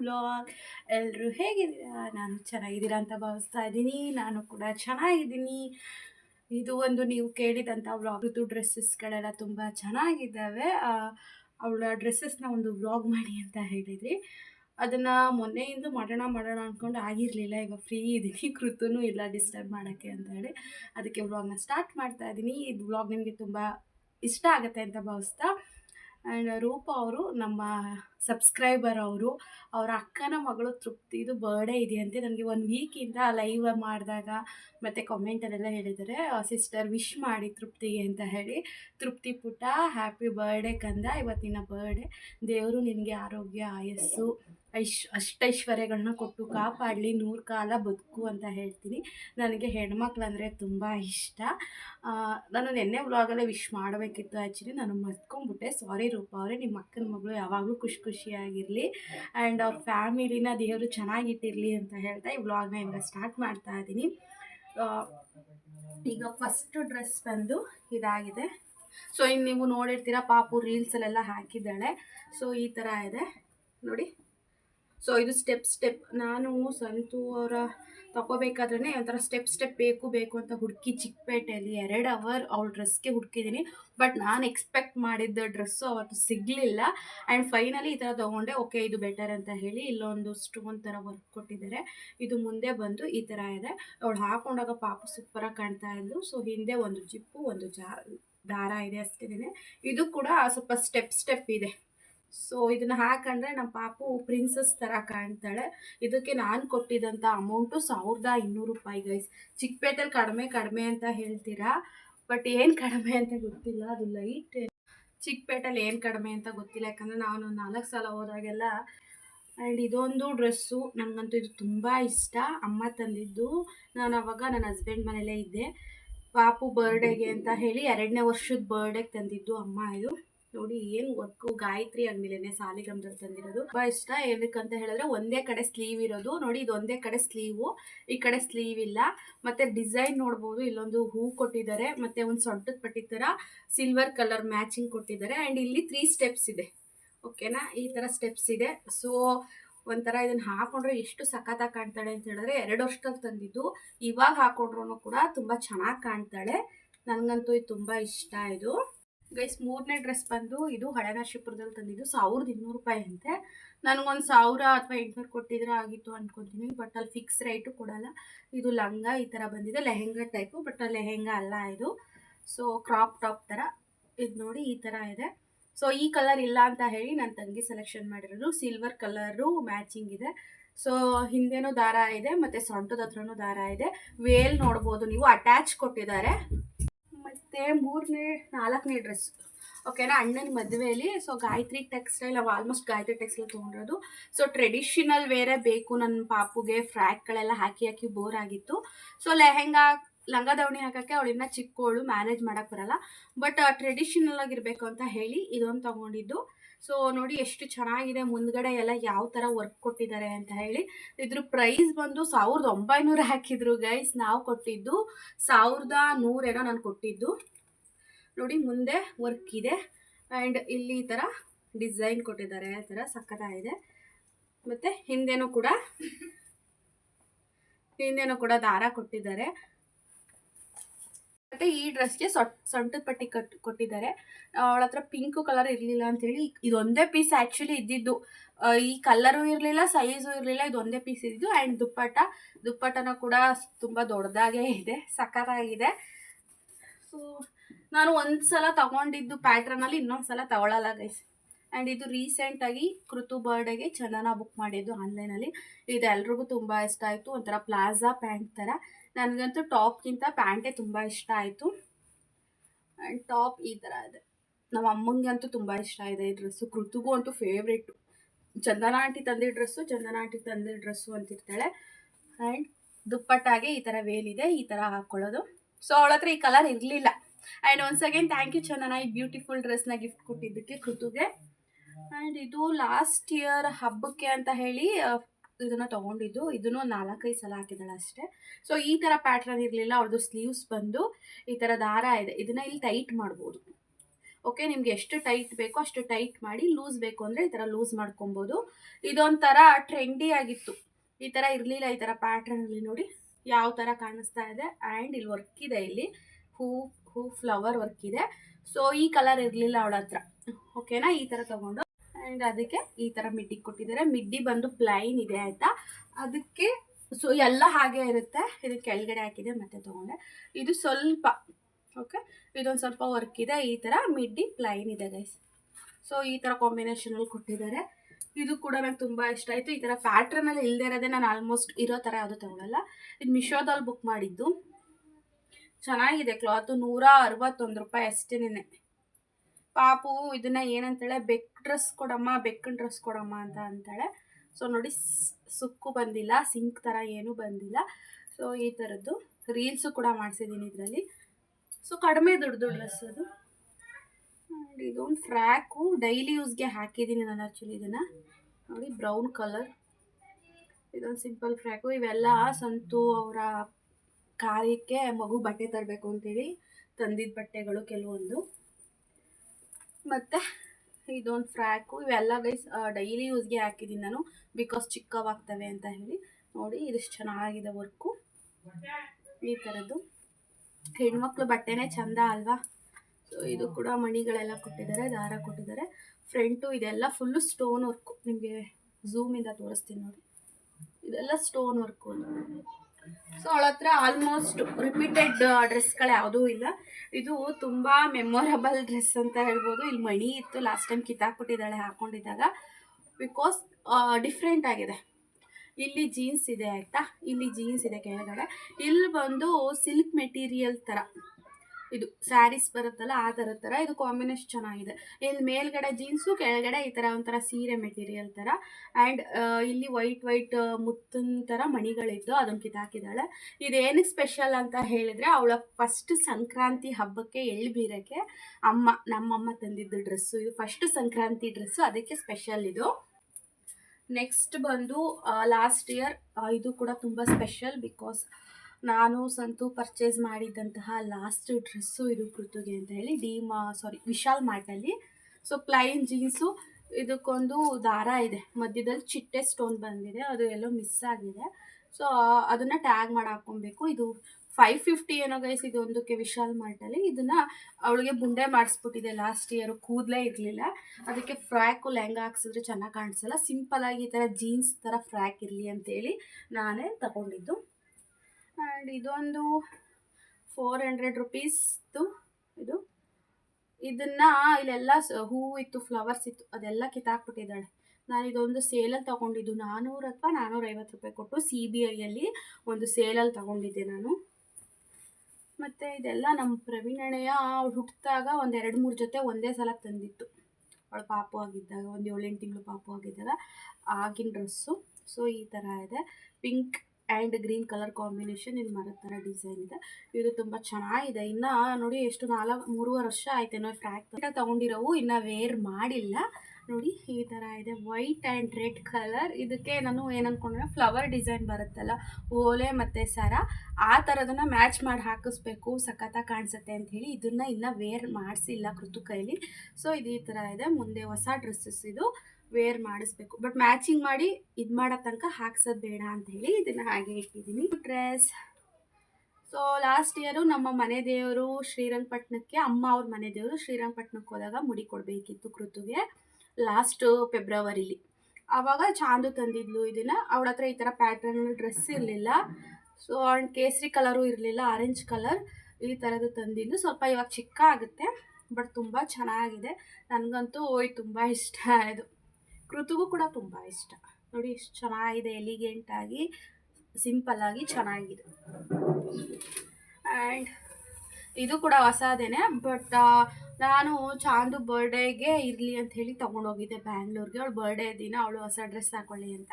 Vlog ಎಲ್ಲರೂ ಹೇಗಿದ್ದೀರಾ? ನಾನು ಚೆನ್ನಾಗಿದ್ದೀರಾ ಅಂತ ಭಾವಿಸ್ತಾ ಇದ್ದೀನಿ. ನಾನು ಕೂಡ ಚೆನ್ನಾಗಿದ್ದೀನಿ. ಇದು ಒಂದು ನೀವು ಕೇಳಿದಂಥ ವ್ಲಾಗ್ ಇದು ಡ್ರೆಸ್ಸಸ್ಗಳೆಲ್ಲ ತುಂಬ ಚೆನ್ನಾಗಿದ್ದಾವೆ. ಅವಳ ಡ್ರೆಸ್ಸಸ್ನ ಒಂದು ವ್ಲಾಗ್ ಮಾಡಿ ಅಂತ ಹೇಳಿದ್ರಿ. ಅದನ್ನು ಮೊನ್ನೆಯಿಂದ ಮಾಡೋಣ ಮಾಡೋಣ ಅಂದ್ಕೊಂಡು ಆಗಿರಲಿಲ್ಲ. ಈಗ ಫ್ರೀ ಇದ್ದೀನಿ. ಕೃತೂ ಇಲ್ಲ ಡಿಸ್ಟರ್ಬ್ ಮಾಡೋಕ್ಕೆ ಅಂತ ಹೇಳಿ. ಅದಕ್ಕೆ ವ್ಲಾಗ್ನ ಸ್ಟಾರ್ಟ್ ಮಾಡ್ತಾ ಇದ್ದೀನಿ. ಇದು ವ್ಲಾಗ್ ನಿಮಗೆ ತುಂಬ ಇಷ್ಟ ಆಗುತ್ತೆ ಅಂತ ಭಾವಿಸ್ತಾ ಆ್ಯಂಡ್ ರೂಪ ಅವರು ನಮ್ಮ ಸಬ್ಸ್ಕ್ರೈಬರ್ ಅವರು. ಅವರ ಅಕ್ಕನ ಮಗಳು ತೃಪ್ತಿದು ಬರ್ಡೇ ಇದೆಯಂತೆ ನನಗೆ ಒಂದು ವೀಕಿಂದ ಲೈವ್ ಮಾಡಿದಾಗ ಮತ್ತು ಕಾಮೆಂಟಲ್ಲೆಲ್ಲ ಹೇಳಿದ್ದಾರೆ ಸಿಸ್ಟರ್ ವಿಶ್ ಮಾಡಿ ತೃಪ್ತಿಗೆ ಅಂತ ಹೇಳಿ. ತೃಪ್ತಿ ಪುಟ ಹ್ಯಾಪಿ ಬರ್ಡೇ ಕಂದ, ಇವತ್ತಿನ ಬರ್ಡೇ ದೇವರು ನಿನಗೆ ಆರೋಗ್ಯ, ಆಯಸ್ಸು. ಐಶ್ ಅಷ್ಟೈಶ್ವರ್ಯಗಳನ್ನ ಕೊಟ್ಟು ಕಾಪಾಡಲಿ, ನೂರು ಕಾಲ ಬದುಕು ಅಂತ ಹೇಳ್ತೀನಿ. ನನಗೆ ಹೆಣ್ಮಕ್ಳಂದರೆ ತುಂಬ ಇಷ್ಟ. ನಾನು ನಿನ್ನೆ ವ್ಲಾಗಲ್ಲೇ ವಿಶ್ ಮಾಡಬೇಕಿತ್ತು ಆ್ಯಕ್ಚುಲಿ ನಾನು ಮರ್ತ್ಕೊಂಡ್ಬಿಟ್ಟೆ ಸಾರಿ ರೂಪ ಅವರೇ ನಿಮ್ಮ ಅಕ್ಕನ ಮಗಳು ಯಾವಾಗಲೂ ಖುಷಿ ಖುಷಿಯಾಗಿರಲಿ. ಆ್ಯಂಡ್ ಅವ್ರ ಫ್ಯಾಮಿಲಿನ ದೇವರು ಚೆನ್ನಾಗಿಟ್ಟಿರಲಿ ಅಂತ ಹೇಳ್ತಾ ಈ ವ್ಲಾಗ್ನ ಇವಾಗ ಸ್ಟಾರ್ಟ್ ಮಾಡ್ತಾ ಇದ್ದೀನಿ. ಈಗ ಫಸ್ಟು ಡ್ರೆಸ್ ಬಂದು ಇದಾಗಿದೆ. ಸೊ ಇನ್ನು ನೀವು ನೋಡಿರ್ತೀರ, ಪಾಪು ರೀಲ್ಸಲ್ಲೆಲ್ಲ ಹಾಕಿದ್ದಾಳೆ. ಸೊ ಈ ಥರ ಇದೆ. ನೋಡಿ. ಸೊ ಇದು ಸ್ಟೆಪ್ ಸ್ಟೆಪ್ ನಾನು ಸಂತು ಅವರ ತಗೋಬೇಕಾದ್ರೆ ಒಂಥರ ಸ್ಟೆಪ್ ಸ್ಟೆಪ್ ಬೇಕು ಬೇಕು ಅಂತ ಹುಡುಕಿ ಚಿಕ್ಕಪೇಟೆಯಲ್ಲಿ ಎರಡು ಅವರ್ ಅವಳ ಡ್ರೆಸ್ಗೆ ಹುಡುಕಿದ್ದೀನಿ. ಬಟ್ ನಾನು ಎಕ್ಸ್ಪೆಕ್ಟ್ ಮಾಡಿದ್ದ ಡ್ರೆಸ್ಸು ಅವತ್ತು ಸಿಗಲಿಲ್ಲ. ಆ್ಯಂಡ್ ಫೈನಲಿ ಈ ಥರ ತೊಗೊಂಡೆ ಓಕೆ ಇದು ಬೆಟರ್ ಅಂತ ಹೇಳಿ ಇಲ್ಲೊಂದು ಸ್ಟೋನ್ ಥರ ವರ್ಕ್ ಕೊಟ್ಟಿದ್ದಾರೆ. ಇದು ಮುಂದೆ ಬಂದು ಈ ಥರ ಇದೆ. ಅವಳು ಹಾಕೊಂಡಾಗ ಪಾಪ ಸೂಪರಾಗಿ ಕಾಣ್ತಾ ಇದ್ಲು ಸೊ ಹಿಂದೆ ಒಂದು ಜಿಪ್ಪು, ಒಂದು ಜಾ, ದಾರ ಇದೆ ಅಷ್ಟೇ ಇದು. ಕೂಡ ಸ್ವಲ್ಪ ಸ್ಟೆಪ್ ಸ್ಟೆಪ್ ಇದೆ. ಸೊ ಇದನ್ನ ಹಾಕಂಡ್ರೆ ನಮ್ಮ ಪಾಪು ಪ್ರಿನ್ಸಸ್ ಥರ ಕಾಣ್ತಾಳೆ. ಇದಕ್ಕೆ ನಾನು ಕೊಟ್ಟಿದಂತ ಅಮೌಂಟು ಸಾವಿರದ ಇನ್ನೂರು ರೂಪಾಯಿ ಗೈಸ್ ಚಿಕ್ಕಪೇಟೆಲಿ ಕಡಿಮೆ ಕಡಿಮೆ ಅಂತ ಹೇಳ್ತೀರಾ? ಬಟ್ ಏನು ಕಡಿಮೆ ಅಂತ ಗೊತ್ತಿಲ್ಲ, ಅದು ಲೈಟ್ ಚಿಕ್ಕಪೇಟೆಲಿ ಏನು ಕಡಿಮೆ ಅಂತ ಗೊತ್ತಿಲ್ಲ, ಯಾಕಂದರೆ ನಾನು ನಾಲ್ಕು ಸಲ ಹೋದಾಗೆಲ್ಲ ಆ್ಯಂಡ್ ಇದೊಂದು ಡ್ರೆಸ್ಸು ನನಗಂತೂ ಇದು ತುಂಬ ಇಷ್ಟ. ಅಮ್ಮ ತಂದಿದ್ದು. ನಾನು ಅವಾಗ ನನ್ನ ಹಸ್ಬೆಂಡ್ ಮನೇಲೇ ಇದ್ದೆ. ಪಾಪು ಬರ್ಡೇಗೆ ಅಂತ ಹೇಳಿ ಎರಡನೇ ವರ್ಷದ ಬರ್ಡೇಗೆ ತಂದಿದ್ದು ಅಮ್ಮ ಇದು. ನೋಡಿ ಏನು ವರ್ಕು ಗಾಯತ್ರಿ ಅಂಗಡಿಲೇನೆ ಸಾಲಿಗ್ರಾಮದಲ್ಲಿ ತಂದಿರೋದು. ತುಂಬಾ ಇಷ್ಟ. ಏನಕ್ಕಂತ ಹೇಳಿದ್ರೆ ಒಂದೇ ಕಡೆ ಸ್ಲೀವ್ ಇರೋದು. ನೋಡಿ ಇದು ಒಂದೇ ಕಡೆ ಸ್ಲೀವ್ ಈ ಕಡೆ ಸ್ಲೀವ್ ಇಲ್ಲ. ಮತ್ತೆ ಡಿಸೈನ್ ನೋಡ್ಬೋದು. ಇಲ್ಲೊಂದು ಹೂ ಕೊಟ್ಟಿದ್ದಾರೆ. ಮತ್ತೆ ಒಂದು ಸೊಂಟದ ಪಟ್ಟಿ ತರ ಸಿಲ್ವರ್ ಕಲರ್ ಮ್ಯಾಚಿಂಗ್ ಕೊಟ್ಟಿದ್ದಾರೆ. ಅಂಡ್ ಇಲ್ಲಿ ತ್ರೀ ಸ್ಟೆಪ್ಸ್ ಇದೆ. ಓಕೆನಾ ಈ ತರ ಸ್ಟೆಪ್ಸ್ ಇದೆ. ಸೊ ಒಂಥರ ಇದನ್ನ ಹಾಕೊಂಡ್ರೆ ಎಷ್ಟು ಸಖತ್ತಾಗಿ ಕಾಣ್ತಾಳೆ ಅಂತ ಹೇಳಿದ್ರೆ ಎರಡು ವರ್ಷದಲ್ಲಿ ತಂದಿದ್ದು. ಇವಾಗ ಹಾಕೊಂಡ್ರು ಕೂಡ ತುಂಬಾ ಚೆನ್ನಾಗಿ ಕಾಣ್ತಾಳೆ. ನನಗಂತೂ ಇದು ತುಂಬಾ ಇಷ್ಟ ಇದು. ಗೈಸ್, ಮೂರನೇ ಡ್ರೆಸ್ ಬಂದು ಇದು ಹಳೆ ತಂದಿದ್ದು ಸಾವಿರದ ಇನ್ನೂರು ರೂಪಾಯಿ ಅಂತೆ. ನನಗೊಂದು ಸಾವಿರ ಅಥವಾ ಎಂಟುನೂರು ಕೊಟ್ಟಿದ್ರೆ ಆಗಿತ್ತು ಅಂದ್ಕೊತೀನಿ ಬಟ್ ಅಲ್ಲಿ ಫಿಕ್ಸ್ ರೇಟು ಕೊಡಲ್ಲ. ಇದು ಲಂಗ ಈ ಥರ ಬಂದಿದೆ, ಲೆಹೆಂಗಾ ಟೈಪು ಬಟ್ ಅಲ್ಲಿ ಲೆಹೆಂಗಾ ಅಲ್ಲ ಇದು. ಸೊ ಕ್ರಾಪ್ ಟಾಪ್ ಥರ ಇದು ನೋಡಿ ಈ ಥರ ಇದೆ. ಸೊ ಈ ಕಲರ್ ಇಲ್ಲ ಅಂತ ಹೇಳಿ ನನ್ನ ತಂಗಿ ಸೆಲೆಕ್ಷನ್ ಮಾಡಿರೋದು. ಸಿಲ್ವರ್ ಕಲರು ಮ್ಯಾಚಿಂಗ್ ಇದೆ. ಸೊ ಹಿಂದೆನೂ ದಾರ ಇದೆ, ಮತ್ತು ಸೊಂಟದ ಹತ್ರನೂ ದಾರ ಇದೆ. ವೇಲ್ ನೋಡ್ಬೋದು ನೀವು ಅಟ್ಯಾಚ್ ಕೊಟ್ಟಿದ್ದಾರೆ. ಮತ್ತು ಮೂರನೇ, ನಾಲ್ಕನೇ ಡ್ರೆಸ್ ಓಕೆನಾ ಅಣ್ಣನ ಮದುವೆಯಲ್ಲಿ ಸೊ ಗಾಯತ್ರಿ ಟೆಕ್ಸ್ಟೈಲ್ ನಾವು ಆಲ್ಮೋಸ್ಟ್ ಗಾಯತ್ರಿ ಟೆಕ್ಸ್ಟೈಲ್ ತೊಗೊಂಡಿರೋದು. ಸೊ ಟ್ರೆಡಿಷನಲ್ ವೇರೇ ಬೇಕು ನನ್ನ ಪಾಪುಗೆ ಫ್ರ್ಯಾಕ್ಗಳೆಲ್ಲ ಹಾಕಿ ಹಾಕಿ ಬೋರ್ ಆಗಿತ್ತು. ಸೊ ಲೆಹೆಂಗಾ, ಲಂಗ ದಾವಣಿ ಹಾಕೋಕ್ಕೆ ಅವಳಿನ್ನ ಚಿಕ್ಕವಳು ಮ್ಯಾನೇಜ್ ಮಾಡೋಕ್ಕೆ ಬರಲ್ಲ. ಬಟ್ ಟ್ರೆಡಿಷನಲ್ ಆಗಿರಬೇಕು ಅಂತ ಹೇಳಿ ಇದೊಂದು ತೊಗೊಂಡಿದ್ದು. ಸೊ ನೋಡಿ ಎಷ್ಟು ಚೆನ್ನಾಗಿದೆ. ಮುಂದ್ಗಡೆ ಎಲ್ಲ ಯಾವ ಥರ ವರ್ಕ್ ಕೊಟ್ಟಿದ್ದಾರೆ ಅಂತ ಹೇಳಿ. ಇದ್ರ ಪ್ರೈಸ್ ಬಂದು ಸಾವಿರದ ಒಂಬೈನೂರು ಹಾಕಿದ್ರು ಗೈಸ್ ನಾವು ಕೊಟ್ಟಿದ್ದು ಸಾವಿರದ ನೂರೇನೋ ನಾನು ಕೊಟ್ಟಿದ್ದು. ನೋಡಿ ಮುಂದೆ ವರ್ಕ್ ಇದೆ. ಆ್ಯಂಡ್ ಇಲ್ಲಿ ಈ ಥರ ಡಿಸೈನ್ ಕೊಟ್ಟಿದ್ದಾರೆ. ಆ ಥರ ಸಖತ್ತಾಗಿದೆ. ಮತ್ತು ಹಿಂದೆನೂ ಕೂಡ ಹಿಂದೆನೂ ಕೂಡ ದಾರ ಕೊಟ್ಟಿದ್ದಾರೆ. ಮತ್ತು ಈ ಡ್ರೆಸ್ಗೆ ಸೊಟ್, ಸೊಂಟದ ಪಟ್ಟಿ ಕಟ್, ಕೊಟ್ಟಿದ್ದಾರೆ. ಅವಳ ಹತ್ರ ಪಿಂಕು ಕಲರ್ ಇರಲಿಲ್ಲ ಅಂತೇಳಿ ಇದೊಂದೇ ಪೀಸ್ ಆ್ಯಕ್ಚುಲಿ ಇದ್ದಿದ್ದು. ಈ ಕಲರು ಇರಲಿಲ್ಲ, ಸೈಜು ಇರಲಿಲ್ಲ, ಇದೊಂದೇ ಪೀಸ್ ಇದ್ದು ಆ್ಯಂಡ್ ದುಪ್ಪಟ್ಟ, ದುಪ್ಪಟ್ಟನ ಕೂಡ ತುಂಬ ದೊಡ್ಡದಾಗೇ ಇದೆ, ಸಖತ್ತಾಗಿದೆ. ಸೊ ನಾನು ಒಂದು ಸಲ ತಗೊಂಡಿದ್ದು ಪ್ಯಾಟ್ರನಲ್ಲಿ ಇನ್ನೊಂದು ಸಲ ತಗೊಳ್ಳಲ್ಲ ಗೈಸ್ ಆ್ಯಂಡ್ ಇದು ರೀಸೆಂಟಾಗಿ ಕೃತು ಬರ್ಡೇಗೆ ಚಂದನ ಬುಕ್ ಮಾಡಿದ್ದು ಆನ್ಲೈನಲ್ಲಿ. ಇದು ಎಲ್ರಿಗೂ ತುಂಬ ಇಷ್ಟ ಆಯಿತು. ಒಂಥರ ಪ್ಲಾಜಾ ಪ್ಯಾಂಟ್ ಥರ. ನನಗಂತೂ ಟಾಪ್ಗಿಂತ ಪ್ಯಾಂಟೇ ತುಂಬ ಇಷ್ಟ ಆಯಿತು. ಆ್ಯಂಡ್ ಟಾಪ್ ಈ ಥರ ಇದೆ. ನಮ್ಮ ಅಮ್ಮಂಗೆ ಅಂತೂ ತುಂಬ ಇಷ್ಟ ಇದೆ ಈ ಡ್ರೆಸ್ಸು. ಕೃತಿಗೂ ಅಂತೂ ಫೇವ್ರೇಟು. ಚಂದನ ಆಂಟಿ ತಂದಿದ್ದ ಡ್ರೆಸ್ಸು, ಚಂದನ ಆಂಟಿ ತಂದಿದ್ದ ಡ್ರೆಸ್ಸು ಅಂತಿರ್ತಾಳೆ. ಆ್ಯಂಡ್ ದುಪ್ಪಟ್ಟಾಗೆ ಈ ಥರ ವೇಲಿದೆ, ಈ ಥರ ಹಾಕ್ಕೊಳ್ಳೋದು ಸೊ ಅವಳ ಹತ್ರ ಈ ಕಲರ್ ಇರಲಿಲ್ಲ. And once again thank you Chandana ಈ ಬ್ಯೂಟಿಫುಲ್ ಡ್ರೆಸ್ನ ಗಿಫ್ಟ್ ಕೊಟ್ಟಿದ್ದಕ್ಕೆ ಕೃತುಗೆ. ಆ್ಯಂಡ್ ಇದು ಲಾಸ್ಟ್ ಇಯರ್ ಹಬ್ಬಕ್ಕೆ ಅಂತ ಹೇಳಿ ಇದನ್ನು ತೊಗೊಂಡಿದ್ದು, ಇದನ್ನು ನಾಲ್ಕೈದು ಸಲ ಹಾಕಿದ್ದಾಳೆ ಅಷ್ಟೇ. ಸೊ ಈ ಥರ ಪ್ಯಾಟ್ರನ್ ಇರಲಿಲ್ಲ ಅವ್ರದ್ದು ಸ್ಲೀವ್ಸ್ ಬಂದು ಈ ಥರ ದಾರ ಇದೆ. ಇದನ್ನು ಇಲ್ಲಿ ಟೈಟ್ ಮಾಡ್ಬೋದು. ಓಕೆ ನಿಮ್ಗೆ ಎಷ್ಟು ಟೈಟ್ ಬೇಕೋ ಅಷ್ಟು ಟೈಟ್ ಮಾಡಿ ಲೂಸ್ ಬೇಕು ಅಂದರೆ ಈ ಥರ ಲೂಸ್ ಮಾಡ್ಕೊಬೋದು. ಇದೊಂಥರ ಟ್ರೆಂಡಿ ಆಗಿತ್ತು. ಈ ಥರ ಇರಲಿಲ್ಲ, ಈ ಥರ ಪ್ಯಾಟ್ರನಲ್ಲಿ ನೋಡಿ ಯಾವ ಥರ ಕಾಣಿಸ್ತಾ ಇದೆ. ಆ್ಯಂಡ್ ಇಲ್ಲಿ ವರ್ಕ್ ಇದೆ ಇಲ್ಲಿ. ಹೂ ಹೂ ಫ್ಲವರ್ ವರ್ಕ್ ಇದೆ. ಸೊ ಈ ಕಲರ್ ಇರಲಿಲ್ಲ ಅವಳ ಹತ್ರ ಓಕೆನಾ ಈ ಥರ ತಗೊಂಡು ಆ್ಯಂಡ್ ಅದಕ್ಕೆ ಈ ಥರ ಮಿಡ್ಡಿ ಕೊಟ್ಟಿದ್ದಾರೆ. ಮಿಡ್ಡಿ ಬಂದು ಪ್ಲೈನ್ ಇದೆ ಆಯಿತಾ? ಅದಕ್ಕೆ ಸೊ ಎಲ್ಲ ಹಾಗೆ ಇರುತ್ತೆ. ಇದು ಕೆಳಗಡೆ ಹಾಕಿದೆ, ಮತ್ತೆ ತೊಗೊಂಡೆ. ಇದು ಸ್ವಲ್ಪ ಓಕೆ ಇದೊಂದು ಸ್ವಲ್ಪ ವರ್ಕ್ ಇದೆ. ಈ ಥರ ಮಿಡ್ಡಿ ಪ್ಲೈನ್ ಇದೆ ಗೈಸ್ ಸೊ ಈ ಥರ ಕಾಂಬಿನೇಷನಲ್ಲಿ ಕೊಟ್ಟಿದ್ದಾರೆ. ಇದು ಕೂಡ ನಂಗೆ ತುಂಬ ಇಷ್ಟ ಆಯಿತು. ಈ ಥರ ಪ್ಯಾಟ್ರನಲ್ಲಿ ಇಲ್ಲದೆ ಇರೋದೇ ನಾನು ಆಲ್ಮೋಸ್ಟ್ ಇರೋ ಥರ ಅದು ತಗೊಳ್ಳಲ್ಲ ಇದು ಮಿಶೋದಲ್ಲಿ ಬುಕ್ ಮಾಡಿದ್ದು. ಚೆನ್ನಾಗಿದೆ. ಕ್ಲಾತು ನೂರ ಅರವತ್ತೊಂದು ರೂಪಾಯಿ ಅಷ್ಟೇನೆ ಪಾಪು ಇದನ್ನ ಏನಂತಾಳೆ, ಬೆಕ್ ಡ್ರೆಸ್ ಕೊಡಮ್ಮ, ಬೆಕ್ಕನ್ ಡ್ರೆಸ್ ಕೊಡಮ್ಮ ಅಂತ ಅಂತಾಳೆ. ಸೊ ನೋಡಿ, ಸುಕ್ಕು ಬಂದಿಲ್ಲ, ಸಿಂಕ್ ಥರ ಏನೂ ಬಂದಿಲ್ಲ. ಸೊ ಈ ಥರದ್ದು ರೀಲ್ಸು ಕೂಡ ಮಾಡಿಸಿದ್ದೀನಿ ಇದರಲ್ಲಿ. ಸೊ ಕಡಿಮೆ ದುಡ್ಡು ಡ್ರೆಸ್ ಅದು. ಇದೊಂದು ಫ್ರ್ಯಾಕು ಡೈಲಿ ಯೂಸ್ಗೆ ಹಾಕಿದ್ದೀನಿ ನಾನು ಆ್ಯಕ್ಚುಲಿ ಇದನ್ನು. ನೋಡಿ, ಬ್ರೌನ್ ಕಲರ್. ಇದೊಂದು ಸಿಂಪಲ್ ಫ್ರ್ಯಾಕು ಇವೆಲ್ಲ ಸಂತು ಅವರ ಕಾರ್ಯಕ್ಕೆ ಮಗು ಬಟ್ಟೆ ತರಬೇಕು ಅಂತೇಳಿ ತಂದಿದ್ದ ಬಟ್ಟೆಗಳು ಕೆಲವೊಂದು. ಮತ್ತು ಇದೊಂದು ಫ್ರ್ಯಾಕು ಇವೆಲ್ಲ ಗೈಸ್ ಡೈಲಿ ಯೂಸ್ಗೆ ಹಾಕಿದ್ದೀನಿ ನಾನು ಬಿಕಾಸ್ ಚಿಕ್ಕವಾಗ್ತವೆ ಅಂತ ಹೇಳಿ. ನೋಡಿ ಇದಿಷ್ಟು ಚೆನ್ನಾಗಿದೆ ವರ್ಕು ಈ ಥರದ್ದು ಹೆಣ್ಮಕ್ಳು ಬಟ್ಟೆನೇ ಚಂದ ಅಲ್ವಾ? ಸೊ ಇದು ಕೂಡ ಮಣಿಗಳೆಲ್ಲ ಕೊಟ್ಟಿದ್ದಾರೆ, ದಾರ ಕೊಟ್ಟಿದ್ದಾರೆ. ಫ್ರಂಟು ಇದೆಲ್ಲ ಫುಲ್ಲು ಸ್ಟೋನ್ ವರ್ಕು ನಿಮಗೆ ಝೂಮಿಂದ ತೋರಿಸ್ತೀನಿ ನೋಡಿ. ಇದೆಲ್ಲ ಸ್ಟೋನ್ ವರ್ಕು ಸೊ ಅವಳ ಹತ್ರ ಆಲ್ಮೋಸ್ಟ್ ರಿಪೀಟೆಡ್ ಡ್ರೆಸ್ಗಳು ಯಾವುದೂ ಇಲ್ಲ. ಇದು ತುಂಬ ಮೆಮೊರಬಲ್ ಡ್ರೆಸ್ ಅಂತ ಹೇಳ್ಬೋದು. ಇಲ್ಲಿ ಮಣಿ ಇತ್ತು. ಲಾಸ್ಟ್ ಟೈಮ್ ಕಿತ್ತಾಕ್ಬಿಟ್ಟಿದ್ದಾಳೆ, ಹಾಕೊಂಡಿದ್ದಾಗ. ಬಿಕಾಸ್ ಡಿಫ್ರೆಂಟ್ ಆಗಿದೆ. ಇಲ್ಲಿ ಜೀನ್ಸ್ ಇದೆ ಆಯಿತಾ? ಇಲ್ಲಿ ಜೀನ್ಸ್ ಇದೆ ಕೆಳಗಡೆ. ಇಲ್ಲಿ ಬಂದು ಸಿಲ್ಕ್ ಮೆಟೀರಿಯಲ್ ಥರ ಇದು ಸ್ಯಾರೀಸ್ ಬರುತ್ತಲ್ಲ ಆ ಥರ ಥರ ಇದು ಕಾಂಬಿನೇಷನ್ ಚೆನ್ನಾಗಿದೆ. ಇಲ್ಲಿ ಮೇಲ್ಗಡೆ ಜೀನ್ಸು ಕೆಳಗಡೆ ಈ ಥರ ಒಂಥರ ಸೀರೆ ಮೆಟೀರಿಯಲ್ ಥರ. ಆ್ಯಂಡ್ ಇಲ್ಲಿ ವೈಟ್ ವೈಟ್ ಮುತ್ತಿನ ಥರ ಮಣಿಗಳಿದ್ದು ಅದನ್ನು ಕಿತ್ತಾಕಿದ್ದಾಳೆ ಇದೇನಕ್ಕೆ ಸ್ಪೆಷಲ್ ಅಂತ ಹೇಳಿದ್ರೆ ಅವಳ ಫಸ್ಟ್ ಸಂಕ್ರಾಂತಿ ಹಬ್ಬಕ್ಕೆ ಎಳ್ಳು ಬೀರಕ್ಕೆ ಅಮ್ಮ, ನಮ್ಮಮ್ಮ ತಂದಿದ್ದು ಡ್ರೆಸ್ಸು ಇದು ಫಸ್ಟ್ ಸಂಕ್ರಾಂತಿ ಡ್ರೆಸ್ಸು ಅದಕ್ಕೆ ಸ್ಪೆಷಲ್ ಇದು. ನೆಕ್ಸ್ಟ್ ಬಂದು ಲಾಸ್ಟ್ ಇಯರ್ ಇದು ಕೂಡ ತುಂಬ ಸ್ಪೆಷಲ್ ಬಿಕಾಸ್ ನಾನು ಸಂತು ಪರ್ಚೇಸ್ ಮಾಡಿದಂತಹ ಲಾಸ್ಟ್ ಡ್ರೆಸ್ಸು ಇದು ಕೃತುಗೆ ಅಂತ ಹೇಳಿ ಡಿ ಮಾ ಸಾರಿ ವಿಶಾಲ್ ಮಾರ್ಟಲ್ಲಿ ಸೊ ಪ್ಲೈನ್ ಜೀನ್ಸು ಇದಕ್ಕೊಂದು ದಾರ ಇದೆ. ಮಧ್ಯದಲ್ಲಿ ಚಿಟ್ಟೆ ಸ್ಟೋನ್ ಬಂದಿದೆ, ಅದು ಎಲ್ಲೋ ಮಿಸ್ ಆಗಿದೆ. ಸೊ ಅದನ್ನು ಟ್ಯಾಗ್ ಮಾಡಿ ಹಾಕ್ಕೊಬೇಕು. ಇದು ಫೈವ್ ಫಿಫ್ಟಿ ಏನೋ ಗೈಸ್ ಇದು ಒಂದಕ್ಕೆ ವಿಶಾಲ್ ಮಾರ್ಟಲ್ಲಿ ಇದನ್ನು ಅವಳಿಗೆ ಬುಂಡೆ ಮಾಡಿಸ್ಬಿಟ್ಟಿದೆ ಲಾಸ್ಟ್ ಇಯರು ಕೂದಲೇ ಇರಲಿಲ್ಲ. ಅದಕ್ಕೆ ಫ್ರ್ಯಾಕು ಲೆಂಗ ಹಾಕ್ಸಿದ್ರೆ ಚೆನ್ನಾಗಿ ಕಾಣಿಸಲ್ಲ. ಸಿಂಪಲಾಗಿ ಈ ಥರ ಜೀನ್ಸ್ ಥರ ಫ್ರ್ಯಾಕ್ ಇರಲಿ ಅಂತೇಳಿ ನಾನೇ ತಗೊಂಡಿದ್ದು. ಆ್ಯಂಡ್ ಇದೊಂದು ಫೋರ್ ಹಂಡ್ರೆಡ್ ರುಪೀಸ್ದು ಇದು. ಇದನ್ನು ಇಲ್ಲೆಲ್ಲ ಹೂ ಇತ್ತು ಫ್ಲವರ್ಸ್ ಇತ್ತು, ಅದೆಲ್ಲ ಕಿತ್ತಾಕ್ಬಿಟ್ಟಿದ್ದಾಳೆ. ನಾನು ಇದೊಂದು ಸೇಲಲ್ಲಿ ತಗೊಂಡಿದ್ದು ನಾನ್ನೂರು ಅಥವಾ ನಾನ್ನೂರೈವತ್ತು ರೂಪಾಯಿ ಕೊಟ್ಟು ಸಿ ಬಿ ಐಯಲ್ಲಿ ಒಂದು ಸೇಲಲ್ಲಿ ತಗೊಂಡಿದ್ದೆ ನಾನು. ಮತ್ತು ಇದೆಲ್ಲ ನಮ್ಮ ಪ್ರವೀಣಣೆಯ ಅವಳು ಹುಟ್ಟಿದಾಗ ಒಂದು ಎರಡು ಮೂರು ಜೊತೆ ಒಂದೇ ಸಲ ತಂದಿತ್ತು. ಅವಳು ಪಾಪು ಆಗಿದ್ದಾಗ, ಒಂದು ಏಳೆಂಟು ತಿಂಗಳು ಪಾಪು ಆಗಿದ್ದಾಗ ಆಗಿನ ಡ್ರೆಸ್ಸು ಸೊ ಈ ಥರ ಇದೆ. Pink and green colour combination ಇದು ಮರದ ಥರ ಡಿಸೈನ್ ಇದೆ. ಇದು ತುಂಬ ಚೆನ್ನಾಗಿದೆ. ಇನ್ನು ನೋಡಿ ಎಷ್ಟು ನಾಲ್ಕು, ಮೂರುವರೆ ವರ್ಷ ಆಯ್ತೇನೋ ಫ್ರ್ಯಾಕ್ ತೊಗೊಂಡಿರೋವು. ಇನ್ನು ವೇರ್ ಮಾಡಿಲ್ಲ. ನೋಡಿ ಈ ಥರ ಇದೆ. ವೈಟ್ ಆ್ಯಂಡ್ ರೆಡ್ ಕಲರ್ ಇದಕ್ಕೆ ನಾನು ಏನು ಫ್ಲವರ್ ಡಿಸೈನ್ ಬರುತ್ತಲ್ಲ. ಓಲೆ ಮತ್ತು ಸರ ಆ ಥರದನ್ನ ಮ್ಯಾಚ್ ಮಾಡಿ ಹಾಕಿಸ್ಬೇಕು. ಸಖತ್ತಾಗಿ ಕಾಣಿಸುತ್ತೆ ಅಂತ ಹೇಳಿ ಇದನ್ನು ಇನ್ನೂ ವೇರ್ ಮಾಡಿಸಿಲ್ಲ ಕೃತು ಕೈಲಿ. ಸೊ ಇದು ಈ ಥರ ಇದೆ. ಮುಂದೆ ಹೊಸ ಡ್ರೆಸ್ಸಸ್ ಇದು. ವೇರ್ ಮಾಡಿಸ್ಬೇಕು. ಬಟ್ ಮ್ಯಾಚಿಂಗ್ ಮಾಡಿ ಇದು ಮಾಡೋ ತನಕ ಹಾಕ್ಸೋದು ಬೇಡ ಅಂತ ಹೇಳಿ ಇದನ್ನು ಹಾಗೆ ಇಟ್ಟಿದ್ದೀನಿ. ಡ್ರೆಸ್ ಸೊ ಲಾಸ್ಟ್ ಇಯರು ನಮ್ಮ ಮನೆ ದೇವರು ಶ್ರೀರಂಗಪಟ್ಟಣಕ್ಕೆ ಅಮ್ಮ ಅವ್ರ ಮನೆ ದೇವರು ಶ್ರೀರಂಗಪಟ್ಟಣಕ್ಕೆ ಹೋದಾಗ ಮುಡಿ ಕೊಡಬೇಕಿತ್ತು ಕೃತುಗೆ ಲಾಸ್ಟ್ ಫೆಬ್ರವರಿಲಿ ಆವಾಗ ಚಾಂದು ತಂದಿದ್ಲು ಇದನ್ನು. ಅವಳ ಹತ್ರ ಈ ಥರ ಪ್ಯಾಟರ್ನ್ ಡ್ರೆಸ್ ಇರಲಿಲ್ಲ. ಸೊ ಆ್ಯಂಡ್ ಕೇಸರಿ ಕಲರು ಇರಲಿಲ್ಲ ಆರೆಂಜ್ ಕಲರ್ ಈ ಥರದ್ದು ತಂದಿದ್ದು. ಸ್ವಲ್ಪ ಇವಾಗ ಚಿಕ್ಕ ಆಗುತ್ತೆ ಬಟ್ ತುಂಬ ಚೆನ್ನಾಗಿದೆ. ನನಗಂತೂ ಓಯ್, ತುಂಬ ಇಷ್ಟ ಇದು. ಕೃತಿಗೂ ಕೂಡ ತುಂಬ ಇಷ್ಟ. ನೋಡಿ, ಎಷ್ಟು ಚೆನ್ನಾಗಿದೆ ಎಲಿಗೆಂಟಾಗಿ ಸಿಂಪಲ್ಲಾಗಿ ಚೆನ್ನಾಗಿದೆ. ಆ್ಯಂಡ್ ಇದು ಕೂಡ ಹೊಸದೇನೆ ಬಟ್ ನಾನು ಚಾಂದು ಬರ್ಡೇಗೆ ಇರಲಿ ಅಂತ ಹೇಳಿ ತೊಗೊಂಡೋಗಿದ್ದೆ ಬ್ಯಾಂಗ್ಳೂರ್ಗೆ ಅವಳು ಬರ್ಡೇ ದಿನ ಅವಳು ಹೊಸ ಡ್ರೆಸ್ ಹಾಕೊಳ್ಳಿ ಅಂತ.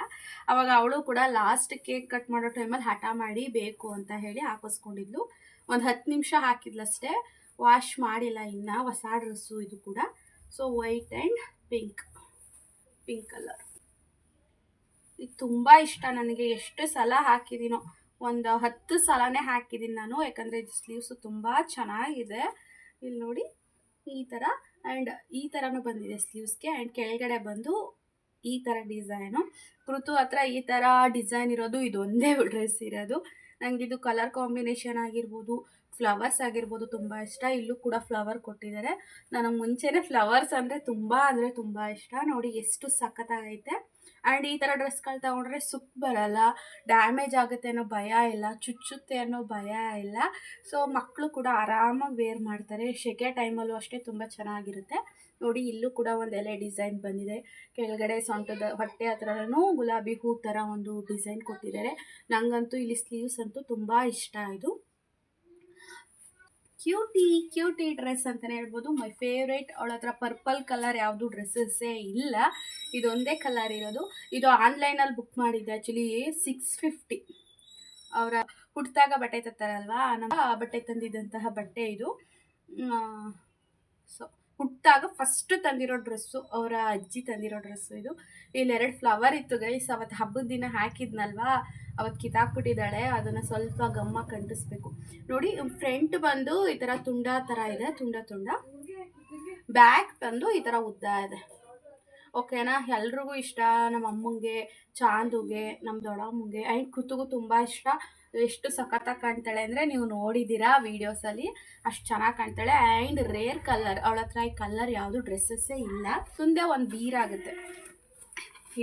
ಅವಾಗ ಅವಳು ಕೂಡ ಲಾಸ್ಟ್ ಕೇಕ್ ಕಟ್ ಮಾಡೋ ಟೈಮಲ್ಲಿ ಹಠ ಮಾಡಿ ಬೇಕು ಅಂತ ಹೇಳಿ ಹಾಕಿಸ್ಕೊಂಡಿದ್ಲು. ಒಂದು ಹತ್ತು ನಿಮಿಷ ಹಾಕಿದ್ಲಷ್ಟೇ ವಾಶ್ ಮಾಡಿಲ್ಲ ಇನ್ನು, ಹೊಸ ಡ್ರೆಸ್ಸು ಇದು ಕೂಡ. So white and pink pink colour. ಇದು ತುಂಬ ಇಷ್ಟ ನನಗೆ. ಎಷ್ಟು ಸಲ ಹಾಕಿದ್ದೀನೋ ಒಂದು ಹತ್ತು ಸಲನೇ ಹಾಕಿದ್ದೀನಿ ನಾನು. ಯಾಕಂದರೆ ಇದು ಸ್ಲೀವ್ಸು ತುಂಬ ಚೆನ್ನಾಗಿದೆ. ಇಲ್ಲಿ ನೋಡಿ, ಈ ಥರ ಆ್ಯಂಡ್ ಈ ಥರನೂ ಬಂದಿದೆ ಸ್ಲೀವ್ಸ್ಗೆ ಆ್ಯಂಡ್ ಕೆಳಗಡೆ ಬಂದು ಈ ಥರ ಡಿಸೈನು ಋತು ಹತ್ರ ಈ ಥರ ಡಿಸೈನ್ ಇರೋದು, ಇದೊಂದೇ ಡ್ರೆಸ್ ಇರೋದು. ನನಗಿದು ಕಲರ್ ಕಾಂಬಿನೇಷನ್ ಆಗಿರ್ಬೋದು ಫ್ಲವರ್ಸ್ ಆಗಿರ್ಬೋದು ತುಂಬ ಇಷ್ಟ. ಇಲ್ಲೂ ಕೂಡ ಫ್ಲವರ್ ಕೊಟ್ಟಿದ್ದಾರೆ. ನನಗೆ ಮುಂಚೆನೇ ಫ್ಲವರ್ಸ್ ಅಂದರೆ ತುಂಬ ಅಂದರೆ ತುಂಬ ಇಷ್ಟ. ನೋಡಿ ಎಷ್ಟು ಸಖತ್ತಾಗೈತೆ. ಆ್ಯಂಡ್ ಈ ಥರ ಡ್ರೆಸ್ಗಳು ತೊಗೊಂಡ್ರೆ ಸುಕ್ ಬರಲ್ಲ. ಡ್ಯಾಮೇಜ್ ಆಗುತ್ತೆ ಅನ್ನೋ ಭಯ ಇಲ್ಲ. ಚುಚ್ಚುತ್ತೆ ಅನ್ನೋ ಭಯ ಇಲ್ಲ. ಸೊ ಮಕ್ಕಳು ಕೂಡ ಆರಾಮಾಗಿ ವೇರ್ ಮಾಡ್ತಾರೆ. ಸೆಕೆ ಟೈಮಲ್ಲೂ ಅಷ್ಟೇ ತುಂಬ ಚೆನ್ನಾಗಿರುತ್ತೆ. ನೋಡಿ ಇಲ್ಲೂ ಕೂಡ ಒಂದು ಎಲೆ ಡಿಸೈನ್ ಬಂದಿದೆ. ಕೆಳಗಡೆ ಸೊಂಟದ ಹೊಟ್ಟೆ ಹತ್ರನೂ ಗುಲಾಬಿ ಹೂ ಥರ ಒಂದು ಡಿಸೈನ್ ಕೊಟ್ಟಿದ್ದಾರೆ. ನನಗಂತೂ ಇಲ್ಲಿ ಸ್ಲೀವ್ಸ್ ಅಂತೂ ತುಂಬ ಇಷ್ಟ ಇದು. ಕ್ಯೂಟಿ ಕ್ಯೂಟಿ ಡ್ರೆಸ್ ಅಂತಲೇ ಹೇಳ್ಬೋದು. ಮೈ ಫೇವ್ರೇಟ್ ಅವಳ ಹತ್ರ ಪರ್ಪಲ್ ಕಲರ್ ಯಾವುದು ಡ್ರೆಸ್ಸಸ್ಸೇ ಇಲ್ಲ. ಇದೊಂದೇ ಕಲರ್ ಇರೋದು. ಇದು ಆನ್ಲೈನಲ್ಲಿ ಬುಕ್ ಮಾಡಿದ್ದೆ ಆ್ಯಕ್ಚುಲಿ ಸಿಕ್ಸ್ ಫಿಫ್ಟಿ ಅವರ ಹುಟ್ಟಿದಾಗ ಬಟ್ಟೆ ತರ್ತಾರಲ್ವಾ? ನಮ್ಮ ಬಟ್ಟೆ ತಂದಿದ್ದಂತಹ ಬಟ್ಟೆ ಇದು. ಸೊ ಹುಟ್ಟಿದಾಗ ಫಸ್ಟ್ ತಂದಿರೋ ಡ್ರೆಸ್ಸು ಅವರ ಅಜ್ಜಿ ತಂದಿರೋ ಡ್ರೆಸ್ಸು ಇದು. ಇಲ್ಲಿ ಎರಡು ಫ್ಲವರ್ ಇತ್ತು ಗೈಸ್ ಅವತ್ತು ಹಬ್ಬದ ದಿನ ಹಾಕಿದ್ನಲ್ವಾ? ಅವತ್ತು ಕಿತಾಕ್ಬಿಟ್ಟಿದ್ದಾಳೆ ಅದನ್ನು ಸ್ವಲ್ಪ ಗಮ್ಮ ಕಂಟಿಸ್ಬೇಕು ನೋಡಿ ಫ್ರಂಟ್ ಬಂದು ಈ ಥರ ತುಂಡ ಥರ ಇದೆ, ತುಂಡ ತುಂಡ. ಬ್ಯಾಕ್ ಬಂದು ಈ ಥರ ಉದ್ದ ಇದೆ. ಓಕೆನಾ ಎಲ್ರಿಗೂ ಇಷ್ಟ. ನಮ್ಮ ಅಮ್ಮಂಗೆ, ಚಾಂದುಗೆ ನಮ್ಮ ದೊಡ್ಡಮ್ಮಂಗೆ. ಆ್ಯಂಡ್ ಕುತ್ತಿಗೂ ತುಂಬ ಇಷ್ಟ. ಎಷ್ಟು ಸಖತ್ತಾಗಿ ಕಾಣ್ತಾಳೆ ಅಂದರೆ ನೀವು ನೋಡಿದ್ದೀರಾ ವೀಡಿಯೋಸಲ್ಲಿ ಅಷ್ಟು ಚೆನ್ನಾಗಿ ಕಾಣ್ತಾಳೆ. ಆ್ಯಂಡ್ ರೇರ್ ಕಲರ್ ಅವಳ ಹತ್ರ ಈ ಕಲರ್ ಯಾವುದು ಡ್ರೆಸ್ಸಸ್ಸೇ ಇಲ್ಲ. ಮುಂದೆ ಒಂದು ಬೀರಾಗುತ್ತೆ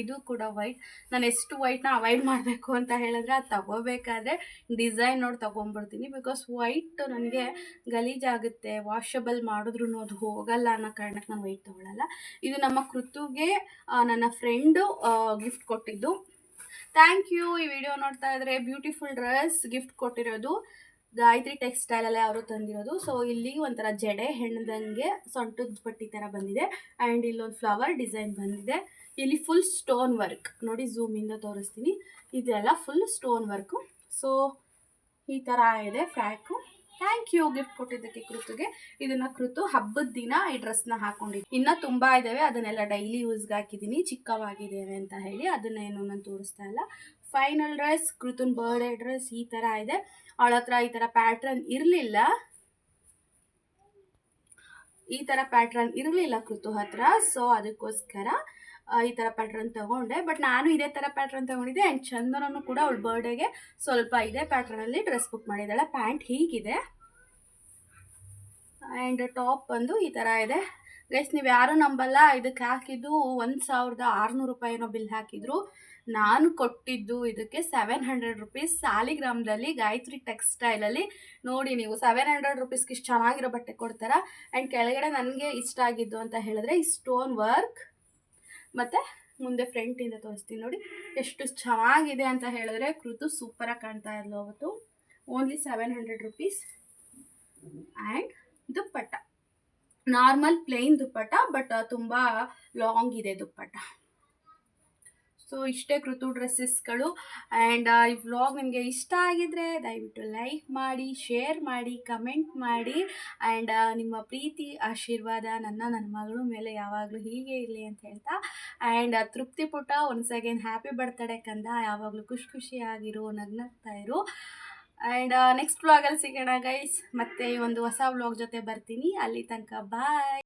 ಇದು ಕೂಡ ವೈಟ್ ನಾನು ಎಷ್ಟು ವೈಟ್ನ ಅವಾಯ್ಡ್ ಮಾಡಬೇಕು ಅಂತ ಹೇಳಿದ್ರೆ ಅದು ತಗೋಬೇಕಾದ್ರೆ ಡಿಸೈನ್ ನೋಡಿ ತೊಗೊಂಬಿಡ್ತೀನಿ ಬಿಕಾಸ್ ವೈಟ್ ನನಗೆ ಗಲೀಜಾಗುತ್ತೆ ವಾಷಬಲ್ ಮಾಡಿದ್ರು ಅದು ಹೋಗಲ್ಲ ಅನ್ನೋ ಕಾರಣಕ್ಕೆ ನಾನು ವೈಟ್ ತೊಗೊಳ್ಳಲ್ಲ ಇದು ನಮ್ಮ ಕೃತುಗೆ ನನ್ನ ಫ್ರೆಂಡು ಗಿಫ್ಟ್ ಕೊಟ್ಟಿದ್ದು. ಥ್ಯಾಂಕ್ ಯು ಈ ವಿಡಿಯೋ ನೋಡ್ತಾ ಇದ್ರೆ ಬ್ಯೂಟಿಫುಲ್ ಡ್ರೆಸ್ ಗಿಫ್ಟ್ ಕೊಟ್ಟಿರೋದು. ಗಾಯತ್ರಿ ಟೆಕ್ಸ್ಟೈಲಲ್ಲೇ ಅವರು ತಂದಿರೋದು. ಸೊ ಇಲ್ಲಿ ಒಂಥರ ಜಡೆ ಹೆಣ್ಣದಂಗೆ ಸೊಂಟದ ಪಟ್ಟಿ ಥರ ಬಂದಿದೆ. ಆ್ಯಂಡ್ ಇಲ್ಲೊಂದು ಫ್ಲವರ್ ಡಿಸೈನ್ ಬಂದಿದೆ. ಇಲ್ಲಿ ಫುಲ್ ಸ್ಟೋನ್ ವರ್ಕ್ ನೋಡಿ ಝೂಮಿಂದ ತೋರಿಸ್ತೀನಿ. ಇದೆಲ್ಲ ಫುಲ್ ಸ್ಟೋನ್ ವರ್ಕು ಸೊ ಈ ಥರ ಇದೆ ಫ್ರ್ಯಾಕು ಥ್ಯಾಂಕ್ ಯು ಗಿಫ್ಟ್ ಕೊಟ್ಟಿದ್ದಕ್ಕೆ ಕೃತುಗೆ. ಇದನ್ನ ಕೃತು ಹಬ್ಬದ ದಿನ ಈ ಡ್ರೆಸ್ನ ಹಾಕೊಂಡಿದ್ದೀನಿ ಇನ್ನ ತುಂಬಾ ಇದಾವೆ, ಅದನ್ನೆಲ್ಲ ಡೈಲಿ ಯೂಸ್ಗೆ ಹಾಕಿದ್ದೀನಿ ಚಿಕ್ಕವಾಗಿದ್ದೇವೆ ಅಂತ ಹೇಳಿ ಅದನ್ನೇನು ನಾನು ತೋರಿಸ್ತಾ ಇಲ್ಲ. ಫೈನಲ್ ಡ್ರೆಸ್ ಕೃತನ್ ಬರ್ಡೇ ಡ್ರೆಸ್ ಈ ಥರ ಇದೆ. ಅವಳ ಹತ್ರ ಈ ಥರ ಪ್ಯಾಟ್ರನ್ ಇರಲಿಲ್ಲ. ಈ ಥರ ಪ್ಯಾಟ್ರನ್ ಇರಲಿಲ್ಲ ಕೃತು ಹತ್ರ. ಸೊ ಅದಕ್ಕೋಸ್ಕರ ಈ ಥರ ಪ್ಯಾಟ್ರನ್ ತೊಗೊಂಡೆ. ಬಟ್ ನಾನು ಇದೇ ಥರ ಪ್ಯಾಟ್ರನ್ ತೊಗೊಂಡಿದ್ದೆ ಆ್ಯಂಡ್ ಚಂದನೂ ಕೂಡ ಅವಳ ಬರ್ಡೇಗೆ ಸ್ವಲ್ಪ ಇದೇ ಪ್ಯಾಟ್ರನಲ್ಲಿ ಡ್ರೆಸ್ ಬುಕ್ ಮಾಡಿದ್ದಾಳೆ ಪ್ಯಾಂಟ್ ಹೀಗಿದೆ. ಆ್ಯಂಡ್ ಟಾಪ್ ಬಂದು ಈ ಥರ ಇದೆ. ಗೈಸ್ ನೀವು ಯಾರೂ ನಂಬಲ್ಲ, ಇದಕ್ಕೆ ಹಾಕಿದ್ದು ಒಂದು ಸಾವಿರದ ಆರುನೂರು ರೂಪಾಯಿನೋ ಬಿಲ್ ಹಾಕಿದ್ರು. ನಾನು ಕೊಟ್ಟಿದ್ದು ಇದಕ್ಕೆ ಸೆವೆನ್ ಹಂಡ್ರೆಡ್ ರುಪೀಸ್ ಸಾಲಿಗ್ರಾಮದಲ್ಲಿ ಗಾಯತ್ರಿ ಟೆಕ್ಸ್ಟೈಲಲ್ಲಿ ನೋಡಿ ನೀವು ಸೆವೆನ್ ಹಂಡ್ರೆಡ್ ರುಪೀಸ್ಗೆ ಇಷ್ಟು ಚೆನ್ನಾಗಿರೋ ಬಟ್ಟೆ ಕೊಡ್ತಾರ? ಆ್ಯಂಡ್ ಕೆಳಗಡೆ ನನಗೆ ಇಷ್ಟ ಆಗಿದ್ದು ಅಂತ ಹೇಳಿದ್ರೆ ಈ ಸ್ಟೋನ್ ವರ್ಕ್ ಮತ್ತು ಮುಂದೆ ಫ್ರಂಟಿಂದ ತೋರಿಸ್ತೀನಿ ನೋಡಿ. ಎಷ್ಟು ಚೆನ್ನಾಗಿದೆ ಅಂತ ಹೇಳಿದ್ರೆ ಕೃತು ಸೂಪರಾಗಿ ಕಾಣ್ತಾ ಇರಲು ಅವತ್ತು. Only seven hundred rupees and dupatta. Normal plain dupatta but ತುಂಬ ಲಾಂಗ್ ಇದೆ ದುಪ್ಪಟ್ಟ. ಸೊ, ಇಷ್ಟೇ ಕೃತು ಡ್ರೆಸ್ಸಸ್ಗಳು. ಆ್ಯಂಡ್ ಈ ವ್ಲಾಗ್ ನಿಮಗೆ ಇಷ್ಟ ಆಗಿದ್ರೆ ದಯವಿಟ್ಟು ಲೈಕ್ ಮಾಡಿ, ಶೇರ್ ಮಾಡಿ, ಕಮೆಂಟ್ ಮಾಡಿ. ಆ್ಯಂಡ್ ನಿಮ್ಮ ಪ್ರೀತಿ, ಆಶೀರ್ವಾದ ನನ್ನ ನನ್ನ ಮಗಳ ಮೇಲೆ ಯಾವಾಗಲೂ ಹೀಗೆ ಇರಲಿ ಅಂತ ಹೇಳ್ತಾ. ಆ್ಯಂಡ್ ತೃಪ್ತಿ ಪುಟ ಒನ್ಸ್ ಅಗೇನ್ ಹ್ಯಾಪಿ ಬರ್ತ್ಡೇ ಕಂದ. ಯಾವಾಗಲೂ ಖುಷಿ ಖುಷಿಯಾಗಿರು, ನಗ್ನಗ್ತಾ ಇರು. ಆ್ಯಂಡ್ ನೆಕ್ಸ್ಟ್ ವ್ಲಾಗಲ್ಲಿ ಸಿಗೋಣ ಗೈಸ್. ಮತ್ತೆ ಈ ಒಂದು ಹೊಸ ವ್ಲಾಗ್ ಜೊತೆ ಬರ್ತೀನಿ. ಅಲ್ಲಿ ತನಕ ಬಾಯ್.